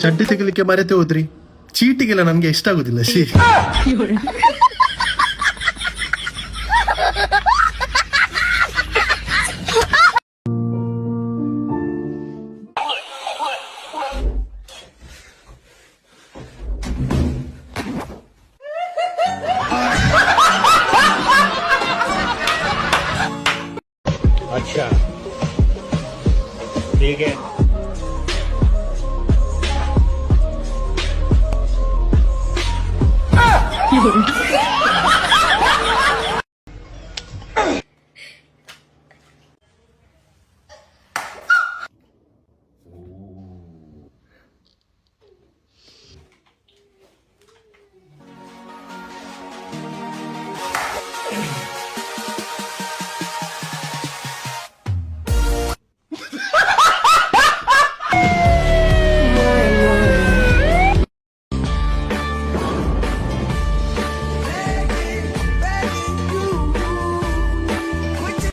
ಚಡ್ಡಿ ತೆಗಿಲಿಕ್ಕೆ ಮರೆತೆ ಹೋದ್ರಿ. ಚೀಟಿಗೆಲ್ಲ ನಮ್ಗೆ ಇಷ್ಟ ಆಗುದಿಲ್ಲ ಶೀ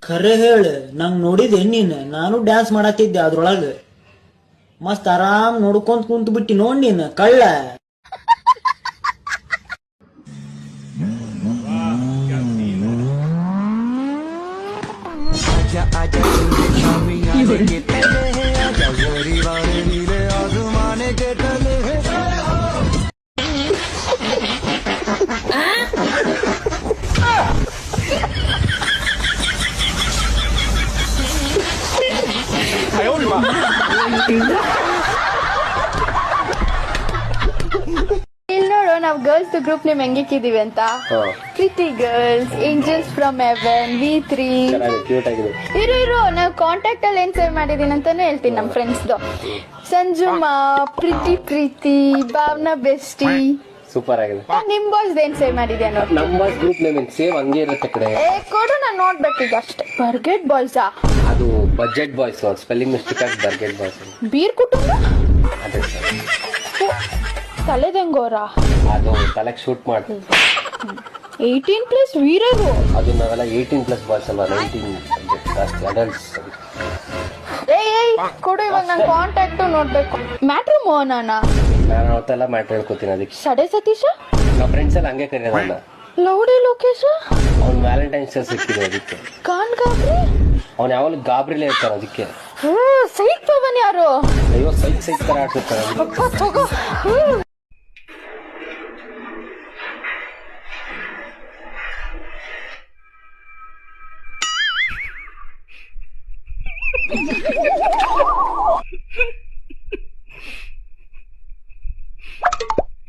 ಖರೆ ಹೇಳ, ನಂಗ್ ನೋಡಿದೆ ನೀನು ನಾನು ಡ್ಯಾನ್ಸ್ ಮಾಡತ್ತಿದ್ದೆ ಅದ್ರೊಳಗ. ಮಸ್ತ್ ಆರಾಮ್ ನೋಡ್ಕೊಂತ ಕುಂತ ಬಿಟ್ಟಿ ನೋಡ್ ನೀನ್, ಕಳ್ಳ. ಇಲ್ಲಿ ನೋಡು ನಾವು ಗರ್ಲ್ಸ್ ಗ್ರೂಪ್ ನೇಮ್ ಹೆಂಗಿಕ್ಕಿದೀವಿ ಅಂತ. Preethi girls angels from even V three ಇರು ಇರು ನಾವು ಕಾಂಟ್ಯಾಕ್ಟ್ ಅಲ್ಲಿ ಏನ್ ಸೇವ್ ಮಾಡಿದೀನಿ ಅಂತಾನೆ ಹೇಳ್ತೀನಿ ನಮ್ಮ ಫ್ರೆಂಡ್ಸ್ದು ಸಂಜುಮಾ ಪ್ರೀತಿ ಪ್ರೀತಿ ಭಾವನಾ ಬೆಸ್ಟಿ ಸೂಪರ್ ಆಗಿದೆ. ನಿಮ್ ಬಾಯ್ಸ್ ಏನ್ ಸೇವ್ ಮಾಡಿದ್ಯಾ ನೋಡಿ. ನಮ್ಮ ಗ್ರೂಪ್ ನೇಮ್ ಸೇವ್ ಹಂಗೆ ಇರುತ್ತೆ ಕಡೆ. ಏ ಕೊಡು ನಾನು ನೋಡ್ಬೇಕು ಈಗ ಅಷ್ಟೇ. ಬರ್ಗೆಟ್ ಬಾಯ್ಸಾ ಅದು ಬಜೆಟ್ ಬಾಯ್ಸ್ ಸ್ಪೆಲ್ಲಿಂಗ್ ಮಿಸ್ಟೇಕ್ ಆಗಿ ಬರ್ಗೆಟ್ ಬಾಯ್ಸ್ ಬೀರ್ ಕುಟುಂಬ? ಅದೇ ಸರ್ ತಲೆದೆಂಗೋರ ಅದು ತಲೆಗೆ ಶೂಟ್ ಮಾಡ್ತೀನಿ ಏಯ್ಟೀನ್ ಪ್ಲಸ್ ವೀರರು. ಅದು ನಾವೆಲ್ಲ ಏಯ್ಟೀನ್ ಪ್ಲಸ್ ಬಾಯ್ಸ್ ಅಲ್ಲ ನೈನ್ಟೀನ್ ಜಾಸ್ತಿ ಅಡಲ್ಟ್ಸ್ ಏಯ್ ಏಯ್ ಕೊಡು ಇವಾಗ ನಾನು ಕಾಂಟ್ಯಾಕ್ಟ್ ನೋಡ್ಬೇಕು. ಮ್ಯಾಟ್ರು ಮೋಹನನ ನಾನು ಅವತ್ತೆಲ್ಲ ಹೇಳ್ಕೊತೀನಿ ಅದಕ್ಕೆ. ಸಡೆ ಸತೀಶ? ನಮ್ಮ ಫ್ರೆಂಡ್ಸ್ ಎಲ್ಲ ಹಂಗೆ ಕರೆಯೋದನ್ನ ಲೌಡಿ ಲೋಕೇಶ? ಅವ್ನು ವ್ಯಾಲೆಂಟೈನ್ಸ್ ಡೇ ಸಿಕ್ಕಿದೆ ಅದಕ್ಕೆ. ಕಾನ್ ಗಾಬ್ರಿ? ಅವ್ನು ಯಾವಾಗಲೂ ಗಾಬ್ರಿಲೇ ಇರ್ತಾನೆ ಅದಕ್ಕೆ. ಹ್ಞೂ ಸೈಕ್ ಪವನ್ ಯಾರು? ಅಯ್ಯೋ ಸೈಕ್ ಸೈಕ್ ತರ ಆಡ್ತಿರ್ತಾನೆ ಅದಕ್ಕೆ ಅಪ್ಪ ತಗೋ. ಹ್ಞೂ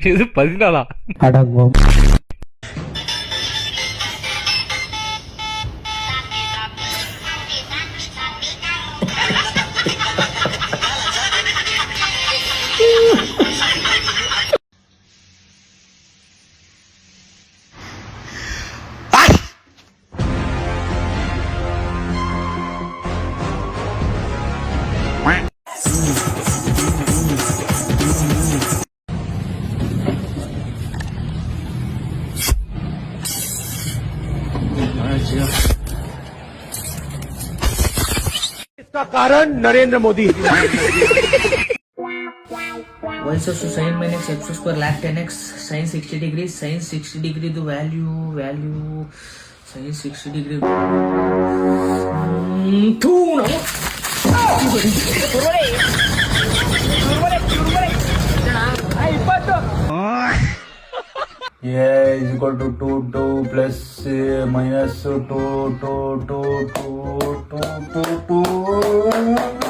இது பதினாலா? इसका कारण नरेंद्र मोदी वॉइस ऑफ़ सुसाइन मैंने सेप्सिस पर lap ten x sine sixty degree sine sixty degree तो value value sine sixty degree. Hmm, A is equal to 2, 2 plus uh, minus 2, 2, 2, 2, 2, 2, 2.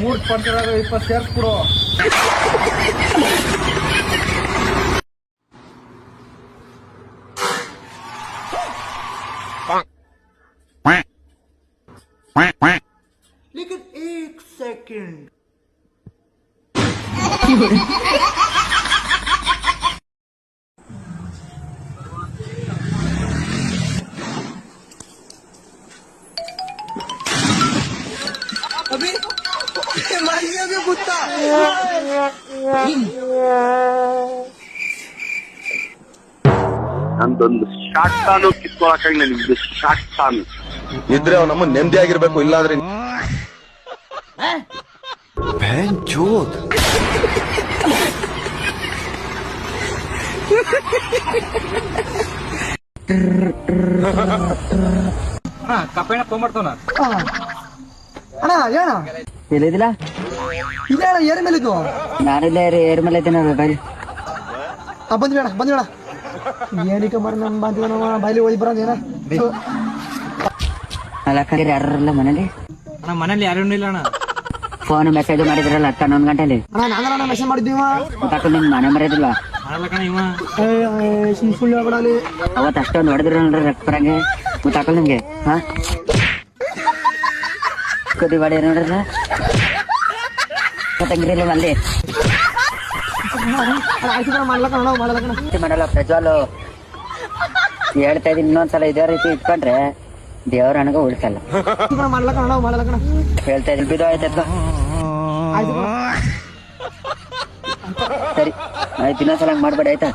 ಮೂರ್ ಪಂಚರಾಗ ಇಪ್ಪತ್ತು ಸೇರ್ಸ್ಬಿಡು ನಂದೊಂದು ಶಾಕ್ ತಾನು ಕಿತ್ಕೊಳಕಾಗಿ ನನಗೆ ಶಾಕ್ ತಾನು. ಇದ್ರೆ ಅವ್ ನಮ್ಮ ನೆಮ್ಮದಿ ಆಗಿರ್ಬೇಕು ಇಲ್ಲಾಂದ್ರೆ ಎಲ್ಲಿದಿಲ್ಲ ಇಲ್ಲ ಏರ್ ಮೇಲೆ ಇದ್ದು ನಾನಿಲ್ಲ ಏರ್ ಮೇಲೆ ಇದ್ದೇನೆ ಬೈಲಿ ಬಂದ್ವಿ ಅಣ್ಣ ಬಂದ್ವಿ ಅಣ್ಣ. ಏನಕ್ಕೆ ಮರ ನಮ್ ಬಂದ್ವಿ ನಮ್ಮ ಬೈಲಿ ಹೋಗಿ ಬರೋದು ಏನ? ಯಾರಲ್ಲ ಮನೇಲಿ? ಅಣ್ಣ ಮನೇಲಿ ಯಾರೂ ಇಲ್ಲ ಅಣ್ಣ. ಫೋನ್ ಮೆಸೇಜ್ ಮಾಡಿದ್ರಲ್ಲ ಅಕ್ಕ ಹನ್ನೊಂದು ಗಂಟೆಲಿ. ಅಣ್ಣ ನಾನು ಮೆಸೇಜ್ ಮಾಡಿದ್ದೀವ ಗೊತ್ತಾಕ ನಿಮ್ಮ ಮನೆ ಸುಳ್ಳು ಅಲ್ಲಿ. ಅವತ್ ಅಷ್ಟೊಂದು ಹೊಡೆದ್ರ ನೋಡ್ರಿ ರಕ್ತ ಬರಂಗೆ. ಗೊತ್ತಾಕಲ್ ನಿಮ್ಗೆ ಹಾ? ಕುದಿ ಬಾಡಿ ನೋಡ್ರಲ್ಲ ಅಲ್ಲಿ ಅಣ್ಣ ಮಾಡ್ಲಕ್ಕ ಚಿಂತೆ ಮಾಡಲ್ಲ ಪ್ರಜ್ವಾಲು. ಹೇಳ್ತಾ ಇದೀನಿ ಇನ್ನೊಂದ್ಸಲ ಇದೇ ರೀತಿ ಇಟ್ಕೊಂಡ್ರೆ ದೇವ್ರ ನನಗ ಉಳಿಸಲ್ಲ. ಹೇಳ್ತಾ ಇದೀನಿ ಬಿದ್ದು ಆಯ್ತದ ಸರಿ ಆಯ್ತು ಇನ್ನೊಂದ್ಸಲ ಹಂಗ್ ಮಾಡ್ಬೇಡಿ ಆಯ್ತಾ?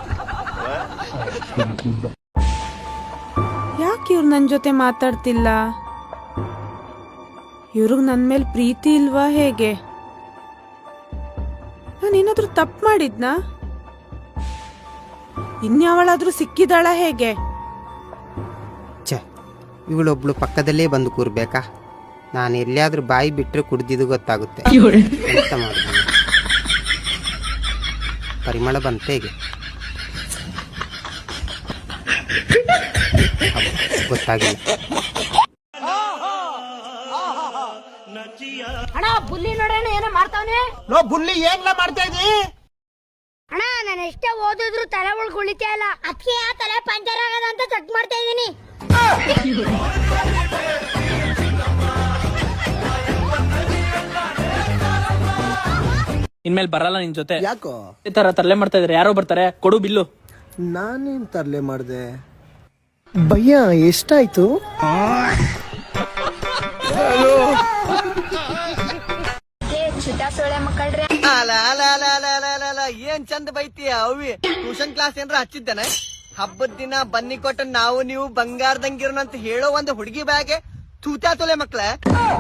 ಯಾಕೆ ಇವ್ರು ನನ್ನ ಜೊತೆ ಮಾತಾಡ್ತಿಲ್ಲ? ಇವ್ರಿಗೆ ನನ್ನ ಮೇಲೆ ಪ್ರೀತಿ ಇಲ್ವಾ ಹೇಗೆ? ನಾನೇನಾದ್ರೂ ತಪ್ಪು ಮಾಡಿದ್ನಾ? ಇನ್ಯಾವಳಾದ್ರೂ ಸಿಕ್ಕಿದಾಳ ಹೇಗೆ? ಛೆ ಇವಳೊಬ್ಳು ಪಕ್ಕದಲ್ಲೇ ಬಂದು ಕೂರ್ಬೇಕಾ? ನಾನು ಎಲ್ಲಿಯಾದ್ರೂ ಬಾಯಿ ಬಿಟ್ಟರೆ ಕುಡ್ದಿದ್ದು ಗೊತ್ತಾಗುತ್ತೆ. ಎಂತ ಮಾಡುದು? ಪರಿಮಳ ಬಂತೆ ಹೇಗೆ? ಗೊತ್ತಾಗಿಲ್ಲ ಅಣ್ಣ ಬುಲ್ಲಿ ನೋಡೋಣ ಏನೋ ಮಾಡ್ತಾವನೆ? ಲೋ ಬುಲ್ಲಿ ಏನ್ಲ ಮಾಡ್ತಾ ಇದ್ದೀ ಅಣ್ಣ ನಾನು ಎಷ್ಟೇ ಓದಿದ್ರು ತಲೆ ಒಳಗೆ ಉಳಿತಾ ಇಲ್ಲ. ಅದಕ್ಕೆ ಆ ತಲೆ ಪಂಚರ್ ಆಗದ ಅಂತ ಚೆಕ್ ಮಾಡ್ತಾ ಇದೀನಿ. ಇನ್ಮೇಲೆ ಬರಲ್ಲ ನಿನ್ ಜೊತೆ. ಯಾಕೋ? ಈ ತರ ತರಲೆ ಮಾಡ್ತಾ ಇದ್ರೆ. ಯಾರೋ ಬರ್ತಾರೆ. ಕೊಡು ಬಿಲ್ಲು. ನಾನೇನ್ ತರಲೆ ಮಾಡ್ದೆ? ಭಯ್ಯ ಎಷ್ಟಾಯ್ತು? ಮಕ್ಕಳ್ರಿ ಅಲ ಅಲ ಅಲ ಅಲ ಅಲ ಅಲ ಅಲ. ಏನ್ ಚಂದ ಬೈತಿ ಅವಿ? ಟ್ಯೂಷನ್ ಕ್ಲಾಸ್ ಏನ್ರ ಹಚ್ಚಿದ್ದಾನೆ? ಹಬ್ಬದ ದಿನ ಬನ್ನಿ ಕೊಟ್ಟ ನಾವು ನೀವು ಬಂಗಾರದಂಗಿರೋಣ ಅಂತ ಹೇಳೋ ಒಂದು ಹುಡುಗಿ ಬ್ಯಾಗೆ ತೂತ್ಯಾ ತೊಲೆ ಮಕ್ಳ.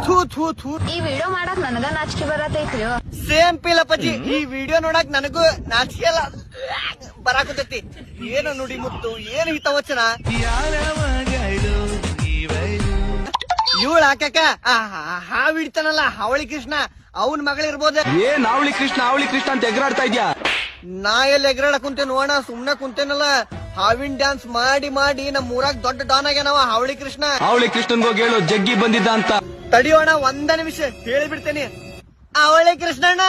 ಥೂ ಥೂ ಥೂ. ಈ ವಿಡಿಯೋ ಮಾಡಕ್ ನನಗ ನಾಚಿಕೆ ಬರತೈತ್ರಿ. ಸೇಮ್ ಪಿಲಪಜಿ ಈ ವಿಡಿಯೋ ನೋಡಕ್ ನನಗೂ ನಾಚಿಕೆ ಎಲ್ಲ ಬರಾಕತೈತಿ ಏನು ನುಡಿ ಮುತ್ತು ಏನು ಹಿತವಚನ ಇವಳ ಹಾಕಕ ಹಾವ್ ಹಿಡ್ತಾನಲ್ಲ ಹಾವಳಿ ಕೃಷ್ಣ. ಅವನ್ ಮಗಳಿರ್ಬೋದ ಏನ್ ಅವಳಿ ಕೃಷ್ಣ ಅವಳಿ ಕೃಷ್ಣ ಅಂತ ಎಗರಾಡ್ತಾ ಇದ್ಯಾ? ನಾ ಎಲ್ಲಿ ಎಗರಾಡ ಕುಂತೆ ನೋಡ ಸುಮ್ನೆ ಕುಂತೇನಲ್ಲ. ಹಾವಿನ ಡ್ಯಾನ್ಸ್ ಮಾಡಿ ಮಾಡಿ ನಮ್ ಊರಾಗ ದೊಡ್ಡ ಡಾನ್ ಆಗ್ಯಾನವ ಹಾವಳಿ ಕೃಷ್ಣ. ಅವಳಿ ಕೃಷ್ಣನ್ಗೋಗಿ ಹೇಳು ಜಗ್ಗಿ ಬಂದಿದ್ದ ಅಂತ. ತಡಿಯೋಣ ಒಂದ ನಿಮಿಷ ಹೇಳಿಬಿಡ್ತೇನೆ. ಅವಳಿ ಕೃಷ್ಣಣ್ಣ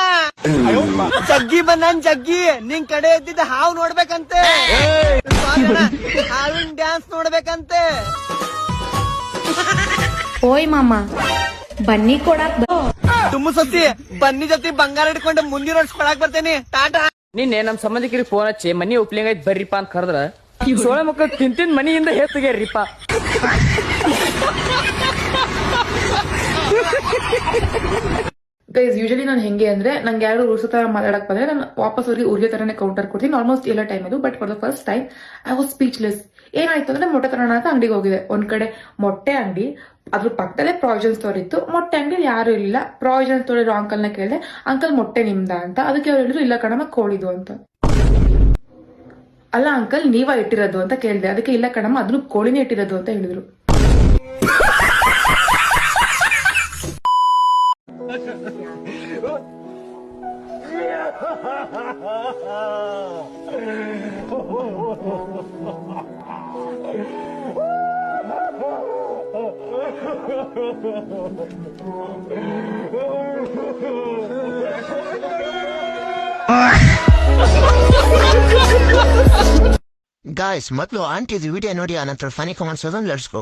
ಜಗ್ಗಿ ಬಂದನ್ ಜಗ್ಗಿ. ನಿನ್ ಕಡೆ ಇದ್ದಿದ್ದ ಹಾವು ನೋಡ್ಬೇಕಂತೆ. ಅಣ್ಣ, ಹಾವಿನ ಡ್ಯಾನ್ಸ್ ನೋಡ್ಬೇಕಂತೆ. ಓಯ್ ಮಾಮ ಬನ್ನಿ ಕೊಡಕ್ ತುಂಬು ಸತ್ತಿ ಬನ್ನಿ ಜೊತೆ ಬಂಗಾರ ಹಿಡ್ಕೊಂಡು ಮುಂದಿನ ವರ್ಷ ಕೊಡಾಕ್ ಬರ್ತೇನೆ. ಟಾಟಾ. ನಿನ್ನೆ ನಮ್ ಸಂಬಂಧಿಕರಿಗೆ ಫೋನ್ ಹಚ್ಚಿ ಮನಿ ಒಪ್ಲಿಂಗ್ ಐತ್ ಬರ್ರಿಪ್ಪ ಅಂತ ಕರೆದ್ರ ಸೋಳೆ ಮಕ್ಕಳು ತಿಂತಿನ್ ಮನಿಯಿಂದ ಹೇತ್ಗೆರ್ರಿಪ್ಪ ಗೈಸ್ ಯೂಶಲಿ ನಾನು ಹೆಂಗೆ ಅಂದ್ರೆ ನಂಗೆ ಯಾರು ರೂಲ್ಸ್ ತರ ಮಾತಾಡಕ್ ಬಂದ್ರೆ ನಾನು ವಾಪಸ್ ಅವ್ರಿಗೆ ಊರಿಗೆ ತರನೇ ಕೌಂಟರ್ ಕೊಡ್ತೀನಿ. ಆಲ್ಮೋಸ್ಟ್ ಎಲ್ಲ ಟೈಮ್ ಅದು but for the first time I was speechless ಏನಾಯ್ತು ಅಂದ್ರೆ ಮೊಟ್ಟೆ ತರೋಣ ಅಂತ ಅಂಗಡಿಗೆ ಹೋಗಿದೆ ಒಂದ್ ಕಡೆ ಮೊಟ್ಟೆ ಅಂಗಡಿ ಅದ್ರ ಪಕ್ಕದಲ್ಲೇ ಪ್ರಾವಿಷನ್ ಸ್ಟೋರ್ ಇತ್ತು. ಮೊಟ್ಟೆ ಅಂಗಡಿ ಯಾರು ಇಲ್ಲ. ಪ್ರಾವಿಷನ್ ಸ್ಟೋರ್ ಇರೋ ಅಂಕಲ್ನ ಕೇಳಿದೆ ಅಂಕಲ್ ಮೊಟ್ಟೆ ನಿಮ್ದ ಅಂತ. ಅದಕ್ಕೆ ಅವ್ರು ಹೇಳಿದ್ರು, ಇಲ್ಲ ಕಣಮ್ಮ, ಕೋಳಿದು ಅಂತ. ಅಲ್ಲ ಅಂಕಲ್ ನೀವ ಇಟ್ಟಿರೋದು ಅಂತ ಕೇಳಿದೆ. ಅದಕ್ಕೆ ಇಲ್ಲ ಕಣಮ್ಮ, ಅದನ್ನು ಕೋಳಿನೇ ಇಟ್ಟಿರೋದು ಅಂತ ಹೇಳಿದ್ರು. ಗಾಯ್ಸ್ ಮೊದಲು ಆಂಟಿದು ವಿಡಿಯೋ ನೋಡಿ ಅನಂತರ ಫನಿ ಕಾಮೆಂಟ್ಸ್ ಅದನ್ನು let's go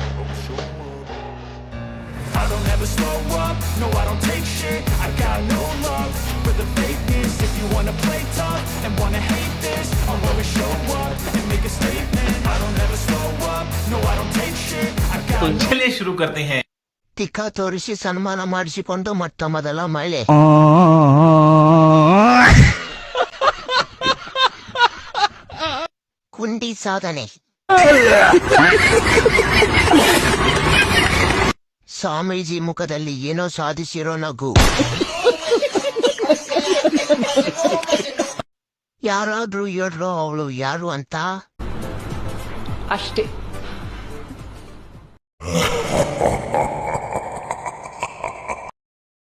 I don't I don't ever slow up, no I don't take shit I got no love for the fakeness If you wanna play tough and wanna hate this I'll always show up and make a statement I don't ever slow up, no I don't take shit I got तो चलिए शुरू करते हैं ತಿಕ್ಕ ತೋರಿಸಿ ಸನ್ಮಾನ ಮಾಡಿಸಿಕೊಂಡು ಮೊಟ್ಟ ಮೊದಲ ಮಳೆ ಕುಂಡಿ ಸಾಧನೆ ಸ್ವಾಮೀಜಿ ಮುಖದಲ್ಲಿ ಏನೋ ಸಾಧಿಸಿರೋ ನಗು. ಯಾರಾದ್ರೂ ಹೇಳ್ರೋ ಅವಳು ಯಾರು ಅಂತ? ಅಷ್ಟೇ.